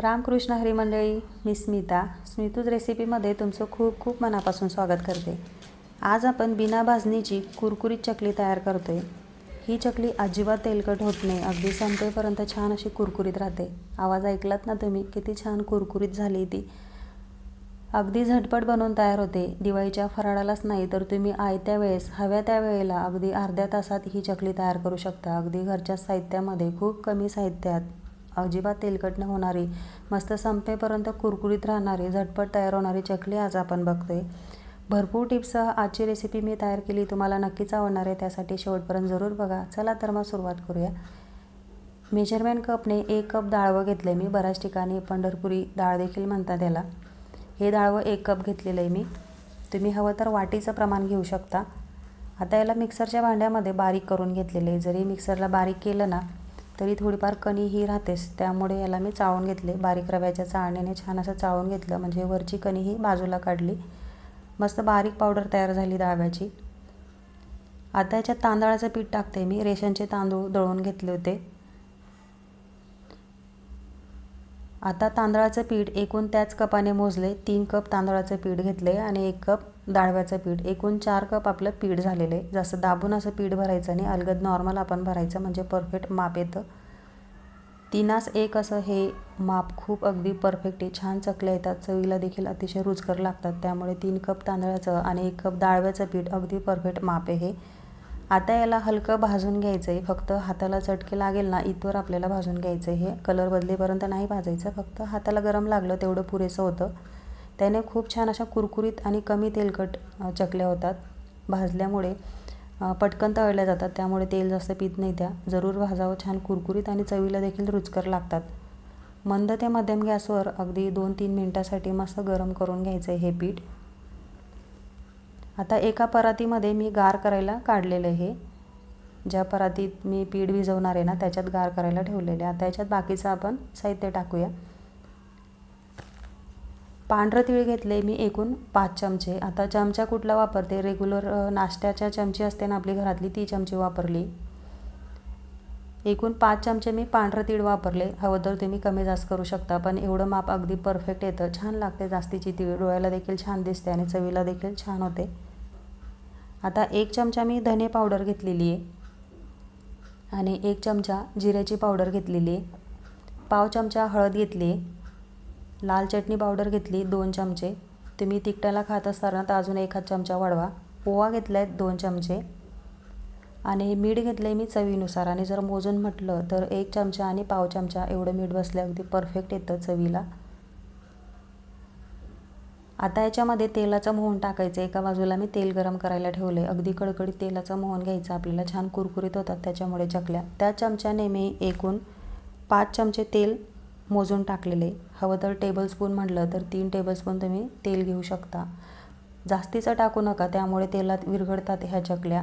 रामकृष्ण हरी मंडळी मी स्मिता. स्मितूज रेसिपीमध्ये तुमचं खूप खूप मनापासून स्वागत करते. आज आपण बिना भाजणीची कुरकुरीत चकली तयार करतोय. ही चकली अजिबात तेलकट होत नाही अगदी संपेपर्यंत छान अशी कुरकुरीत राहते. आवाज ऐकलात ना तुम्ही? किती छान कुरकुरीत झाली ती. अगदी झटपट बनवून तयार होते. दिवाळीच्या फराळालाच नाही तर तुम्ही आयत्या वेळेस हव्या त्या वेळेला अगदी अर्ध्या तासात ही चकली तयार करू शकता. अगदी घरच्या साहित्यामध्ये खूप कमी साहित्यात. अजिबात तेलकट न होणारी मस्त संपेपर्यंत कुरकुरीत राहणारी झटपट तयार होणारी चकली आज आपण बघतोय. भरपूर टिप्ससह आजची रेसिपी मी तयार केली. तुम्हाला नक्कीच आवडणार आहे. त्यासाठी शेवटपर्यंत जरूर बघा. चला तर मग सुरुवात करूया. मेजरमेंट कपने एक कप डाळवं घेतलं आहे मी. बऱ्याच ठिकाणी पंढरपुरी डाळ देखील म्हणतात त्याला. हे डाळवं एक कप घेतलेलं आहे मी. तुम्ही हवं तर वाटीचं प्रमाण घेऊ शकता. आता याला मिक्सरच्या भांड्यामध्ये बारीक करून घेतलेले आहे. जरी मिक्सरला बारीक केलं ना तरी थोडीफार कणी ही राहतेच. त्यामुळे याला मी चाळून घेतले. बारीक रव्याच्या चाळण्याने छान असं चाळून घेतलं. म्हणजे वरची कणी ही बाजूला काढली. मस्त बारीक पावडर तयार झाली दाव्याची. आता याच्यात तांदळाचं पीठ टाकते मी. रेशनचे तांदूळ दळून घेतले होते. आता तांदळाचं पीठ एकूण त्याच कपाने मोजले तीन कप तांदळाचं पीठ घेतले आणि एक कप डाळव्याचं पीठ. एकूण चार कप आपलं पीठ झालेलं. आहे जसं दाबून असं पीठ भरायचं नाही अलगद नॉर्मल आपण भरायचं म्हणजे परफेक्ट माप येतं. तीनास एक असं हे माप खूप अगदी परफेक्ट आहे. छान चकल्या येतात. चवीला देखील अतिशय रुचकर लागतात. त्यामुळे तीन कप तांदळाचं आणि एक कप डाळव्याचं पीठ अगदी परफेक्ट माप आहे हे. आता याला हलकं भाजून घ्यायचं आहे फक्त हाताला चटके लागेल ना इथवर आपल्याला भाजून घ्यायचं आहे हे. कलर बदलेपर्यंत नाही भाजायचं फक्त हाताला गरम लागलं तेवढं पुरेसं होतं. त्याने खूप छान अशा कुरकुरीत आणि कमी तेलकट चकल्या होतात. भाजल्यामुळे पटकन तळल्या जातात. त्यामुळे तेल जास्त पित नाही त्या. जरूर भाजावं. छान कुरकुरीत आणि चवीला देखील रुचकर लागतात. मंद ते मध्यम गॅसवर अगदी दोन तीन मिनटासाठी मस्त गरम करून घ्यायचं आहे हे पीठ. आता एका परातीमध्ये मी गार करायला काढलेलं आहे. ज्या परातीत मी पीठ भिजवणार आहे ना त्याच्यात गार करायला ठेवलेले आता याच्यात बाकीचं आपण साहित्य टाकूया. पांढरं तीळ घेतले मी एकूण पाच चमचे. आता चमचा कुठला वापरते? रेग्युलर नाश्त्याच्या चमची असते ना आपली घरातली ती चमची वापरली. एकूण पाच चमचे मी पांढरं तीळ वापरले. हवं तर तुम्ही कमी जास्त करू शकता पण एवढं माप अगदी परफेक्ट येतं. छान लागते जास्तीची तीळ. डोळ्याला देखील छान दिसते आणि चवीला देखील छान होते. आता एक चमचा मी धने पावडर घेतलेली आहे. आणि एक चमचा जिऱ्याची पावडर घेतलेली आहे. पाव चमचा हळद घेतली आहे. लाल चटणी पावडर घेतली दोन चमचे. तुम्ही तिखटाला खात असताना तर अजून एखाद चमचा वाढवा. ओवा घेतला आहे दोन चमचे. आणि मीठ घेतलं आहे मी चवीनुसार. आणि जर मोजून म्हटलं तर एक चमचा आणि पाव चमचा एवढं मीठ बसलं अगदी परफेक्ट येतं चवीला. आता याच्यामध्ये तेलाचं मोहन टाकायचं. एका बाजूला मी तेल गरम करायला ठेवलं आहे अगदी कडकडीत तेलाचं मोहन घ्यायचं. आपल्याला छान कुरकुरीत होतात त्याच्यामुळे चकल्या. त्या चमच्याने मी एकूण पाच चमचे तेल मोजून टाकलेले. हवं तर टेबलस्पून म्हटलं तर तीन टेबलस्पून तुम्ही तेल घेऊ शकता. जास्तीचं टाकू नका. त्यामुळे तेलात विरघडतात ह्या चकल्या.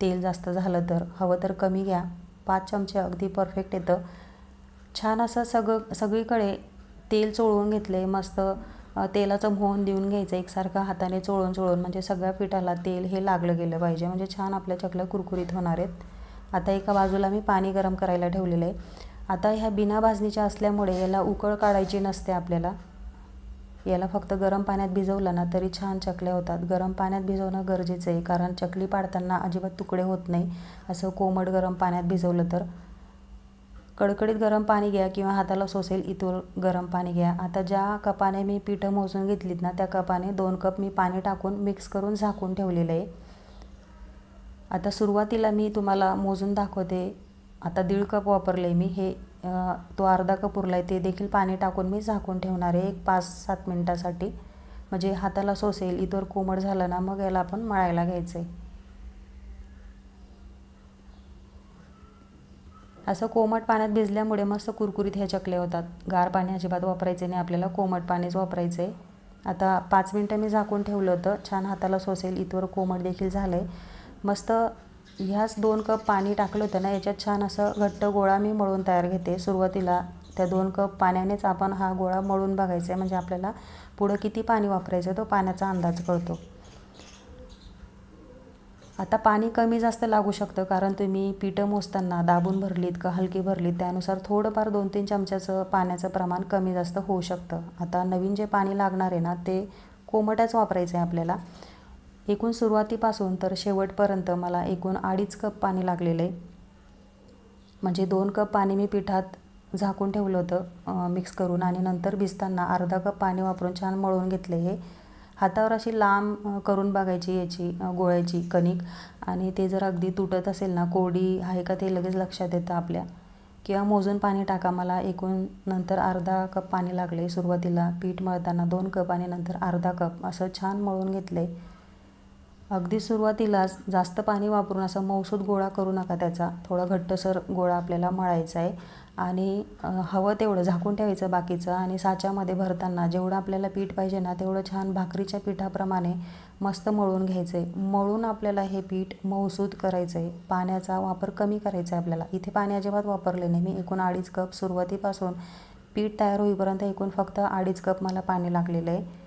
तेल जास्त झालं तर हवं तर कमी घ्या. पाच चमचे अगदी परफेक्ट येतं. छान असं सगळं सगळीकडे तेल चोळून घेतले मस्त तेलाचं मोहन देऊन घ्यायचं. एकसारखं हाताने चोळून चोळून. म्हणजे सगळ्या पिठाला तेल हे लागलं गेलं पाहिजे. म्हणजे छान आपल्या चकल्या कुरकुरीत होणार आहेत. आता एका बाजूला मी पाणी गरम करायला ठेवलेलं आहे. आता ह्या बिना भाजणीच्या असल्यामुळे याला उकळ काढायची नसते आपल्याला. याला फक्त गरम पाण्यात भिजवलं ना तरी छान चकल्या होतात. गरम पाण्यात भिजवणं गरजेचं आहे कारण चकली पाडताना अजिबात तुकडे होत नाही. असं कोमट गरम पाण्यात भिजवलं तर कडकडीत गरम पाणी घ्या किंवा हाताला सोसेल इथून गरम पाणी घ्या. आता ज्या कपाने मी पिठं मोजून घेतलीत ना त्या कपाने दोन कप मी पाणी टाकून मिक्स करून झाकून ठेवलेलं आहे. आता सुरुवातीला मी तुम्हाला मोजून दाखवते. आता दीड कप वापरले मी. हे तो अर्धा कप उरला आहे ते देखील पाणी टाकून मी झाकून ठेवणार आहे एक पाच सात मिनटासाठी. म्हणजे हाताला सोसेल इतर कोमट झालं ना मग याला आपण मळायला घ्यायचं आहे असं कोमट पाण्यात भिजल्यामुळे मस्त कुरकुरीत ह्या चकल्या होतात. गार पाणी अजिबात वापरायचे नाही आपल्याला कोमट पाणीच वापरायचं आहे आता पाच मिनटं मी झाकून ठेवलं होतं छान हाताला सोसेल इथवर कोमट देखील झालं आहे मस्त ह्याच दोन कप पाणी टाकलं होतं ना याच्यात छान असं घट्ट गोळा मी मळून तयार घेते सुरुवातीला. त्या दोन कप पाण्यानेच आपण हा गोळा मळून बघायचा आहे म्हणजे आपल्याला पुढं किती पाणी वापरायचं तो पाण्याचा अंदाज कळतो. आता पाणी कमी जास्त लागू शकतं कारण तुम्ही पिठं मोजताना दाबून भरलीत का हलकी भरलीत त्यानुसार थोडंफार दोन तीन चमच्याचं पाण्याचं प्रमाण कमी जास्त होऊ शकतं. आता नवीन जे पाणी लागणार आहे ना ते कोमटच वापरायचं आहे आपल्याला. एकूण सुरुवातीपासून तर शेवटपर्यंत मला एकूण अडीच कप पाणी लागलेलं. आहे म्हणजे दोन कप पाणी मी पिठात झाकून ठेवलं होतं मिक्स करून आणि नंतर भिजताना अर्धा कप पाणी वापरून छान मळून घेतले हे. हातावर अशी लांब करून बघायची याची गोळ्याची कणिक आणि ते जर अगदी तुटत असेल ना कोरडी आहे का ते लगेच लक्षात येतं आपल्या. किंवा मोजून पाणी टाका मला एकूण नंतर अर्धा कप पाणी लागले सुरुवातीला. पीठ मळताना दोन कप आणि नंतर अर्धा कप असं छान मळून घेतलं. आहे अगदी सुरुवातीलाच जास्त पाणी वापरून असं मौसूद गोळा करू नका त्याचा. थोडा घट्टसर गोळा आपल्याला मळायचा आहे. आणि हवं तेवढं झाकून ठेवायचं बाकीचं आणि साच्यामध्ये भरताना जेवढं आपल्याला पीठ पाहिजे ना तेवढं छान भाकरीच्या पिठाप्रमाणे मस्त मळून घ्यायचं आहे मळून आपल्याला हे पीठ मौसूद करायचं आहे पाण्याचा वापर कमी करायचा आहे आपल्याला. इथे पाणी अजिबात वापरले नाही मी. एकूण अडीच कप सुरुवातीपासून पीठ तयार होईपर्यंत एकूण फक्त अडीच कप मला पाणी लागलेलं आहे.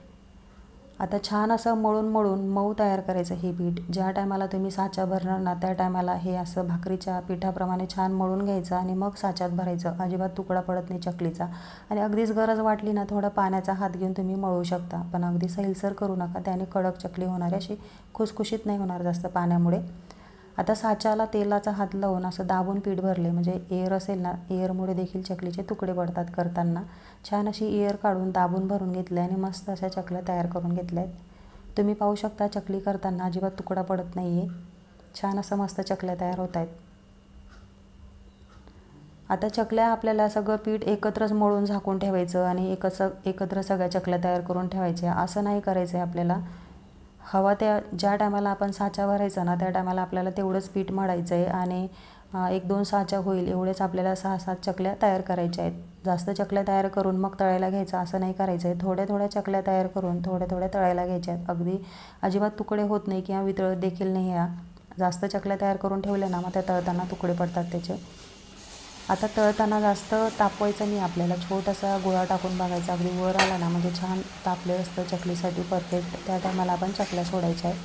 आता छान असं मळून मळून मऊ तयार करायचं हे पीठ. ज्या टायमाला तुम्ही साचा भरणार ना त्या टायमाला हे असं भाकरीच्या पिठाप्रमाणे छान मळून घ्यायचं आणि मग साच्यात भरायचं. अजिबात तुकडा पडत नाही चकलीचा. आणि अगदीच गरज वाटली ना थोडा पाण्याचा हात घेऊन तुम्ही मळू शकता. पण अगदी सैलसर करू नका त्याने कडक चकली होणार अशी खुसखुशीत नाही होणार जास्त पाण्यामुळे. आता साच्याला तेलाचा हात लावून असं दाबून पीठ भरले. म्हणजे एअर असेल ना एअरमुळे देखील चकलीचे तुकडे पडतात करताना. छान अशी एअर काढून दाबून भरून घेतले आणि मस्त अशा चकल्या तयार करून घेतल्या आहेत. तुम्ही पाहू शकता चकली करताना अजिबात तुकडा पडत नाही आहे छान असं मस्त चकल्या तयार होत आहेत. आता चकल्या आपल्याला सगळं पीठ एकत्रच मळून झाकून ठेवायचं आणि एकच एकत्र सगळ्या चकल्या तयार करून ठेवायच्या. असं नाही करायचं आहे आपल्याला. हवा त्या ज्या टायमाला आपण साचा भरायचा ना त्या टायमाला आपल्याला तेवढंच पीठ मळायचं आहे आणि एक दोन साचा होईल एवढेच आपल्याला सहा सात चकल्या तयार करायच्या आहेत. जास्त चकल्या तयार करून मग तळायला घ्यायचं असं नाही करायचं आहे थोड्या थोड्या चकल्या तयार करून थोड्या थोड्या तळायला घ्यायच्या आहेत. अगदी अजिबात तुकडे होत नाही किंवा वितळत देखील नाही या. जास्त चकल्या तयार करून ठेवल्या ना मग त्या तळताना तुकडे पडतात त्याचे. आता तळताना जास्त तापवायचं नाही आपल्याला. छोटासा गोळा टाकून बघायचा. अगदी वर आला ना म्हणजे छान तापले असतं चकलीसाठी परफेक्ट त्या टायमाला आपण चकल्या सोडायच्या आहेत.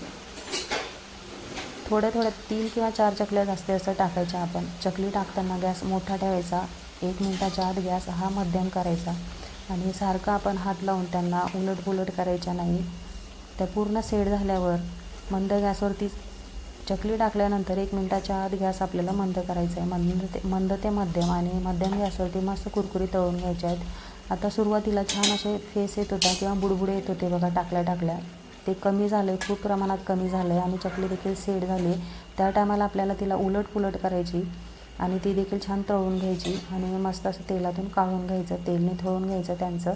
थोड्या थोड्या तीन किंवा चार चकल्या जास्त असं टाकायच्या आपण. चकली टाकताना गॅस मोठा ठेवायचा. एक मिनटाच्या आत गॅस हा मध्यम करायचा. आणि सारखं आपण हात लावून त्यांना उलट पुलट करायच्या नाही. त्या पूर्ण सेट झाल्यावर मंद गॅसवरती चकली टाकल्यानंतर एक मिनटाच्या आत गॅस आपल्याला मंद करायचा आहे. मंद ते मंद ते मध्यम आणि मध्यम गॅसवरती मस्त कुरकुरी तळून घ्यायचे आहेत. आता सुरुवातीला छान असे फेस येत होता किंवा बुडबुडे येत होते बघा टाकल्या टाकल्या. ते कमी झाले खूप प्रमाणात कमी झालं आहे आणि चकली देखील सेट झाली. त्या टायमाला आपल्याला तिला उलट पुलट करायची आणि ती देखील छान तळून घ्यायची आणि मस्त असं तेलातून काढून घ्यायचं. तेलने थळून घ्यायचं त्यांचं.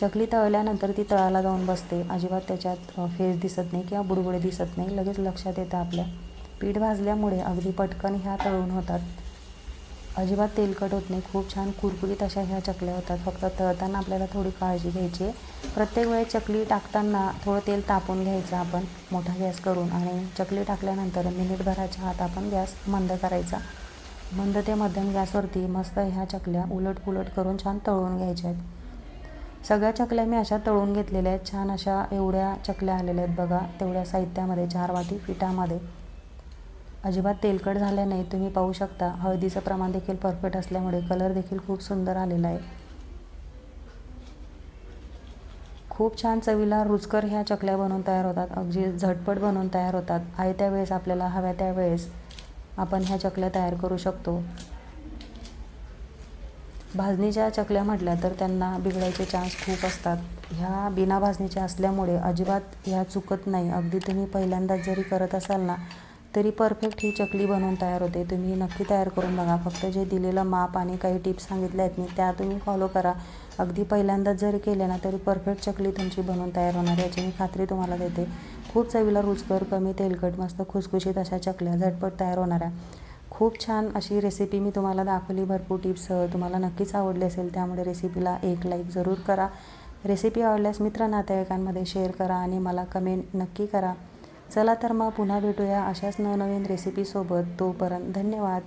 चकली तळल्यानंतर ती तळाला जाऊन बसते. अजिबात त्याच्यात फेस दिसत नाही किंवा बुडबुडे दिसत नाही. लगेच लक्षात येतं आपल्या. पीठ भाजल्यामुळे अगदी पटकन ह्या तळून होतात. अजिबात तेलकट होत नाही. खूप छान कुरकुरीत अशा ह्या चकल्या होतात. फक्त तळताना आपल्याला थोडी काळजी घ्यायची आहे. प्रत्येक वेळेस चकली टाकताना थोडं तेल तापून घ्यायचं आपण. मोठा गॅस करून. आणि चकली टाकल्यानंतर मिनिटभराच्या आत आपण गॅस मंद करायचा. मंद ते मध्यम गॅसवरती मस्त ह्या चकल्या उलट पुलट करून छान तळून घ्यायच्या आहेत. सगळ्या चकल्या मी अशा तळून घेतलेल्या आहेत. छान अशा एवढ्या चकल्या आलेल्या आहेत बघा. तेवढ्या साहित्यामध्ये चार वाटी पिठामध्ये. अजिबात तेलकट झाल्या नाही. तुम्ही पाहू शकता. हळदीचं प्रमाण देखील परफेक्ट असल्यामुळे कलर देखील खूप सुंदर आलेला आहे. खूप छान चवीला रुचकर ह्या चकल्या बनवून तयार होतात. अगदी झटपट बनवून तयार होतात. आहे त्यावेळेस आपल्याला हव्या त्यावेळेस आपण ह्या चकल्या तयार करू शकतो. भाजणीच्या चकल्या म्हटल्या तर त्यांना बिघडायचे चान्स खूप असतात. ह्या बिना भाजणीच्या असल्यामुळे अजिबात ह्या चुकत नाही. अगदी तुम्ही पहिल्यांदाच जरी करत असाल ना तरी परफेक्ट ही चकली बनवून तयार होते. तुम्ही नक्की तयार करून बघा. फक्त जे दिलेलं माप आणि काही टिप्स सांगितल्या आहेत मी त्या तुम्ही फॉलो करा. अगदी पहिल्यांदाच जरी केले ना तरी परफेक्ट चकली तुमची बनवून तयार होणार याची मी खात्री तुम्हाला देते. खूप चवीला रुचकर कमी तेलकट मस्त खुसखुशीत अशा चकल्या झटपट तयार होणाऱ्या खूप छान अशी रेसिपी मी तुम्हाला दाखवली. भरपूर टिप्स तुम्हाला नक्कीच आवडली असेल त्यामुळे रेसिपीला एक लाईक जरूर करा. रेसिपी आवडल्यास मित्र नातेवाईकांमध्ये शेअर करा आणि मला कमेंट नक्की करा. चला तर मग पुन्हा भेटूया अशाच नवनवीन रेसिपीसोबत तोपर्यंत धन्यवाद.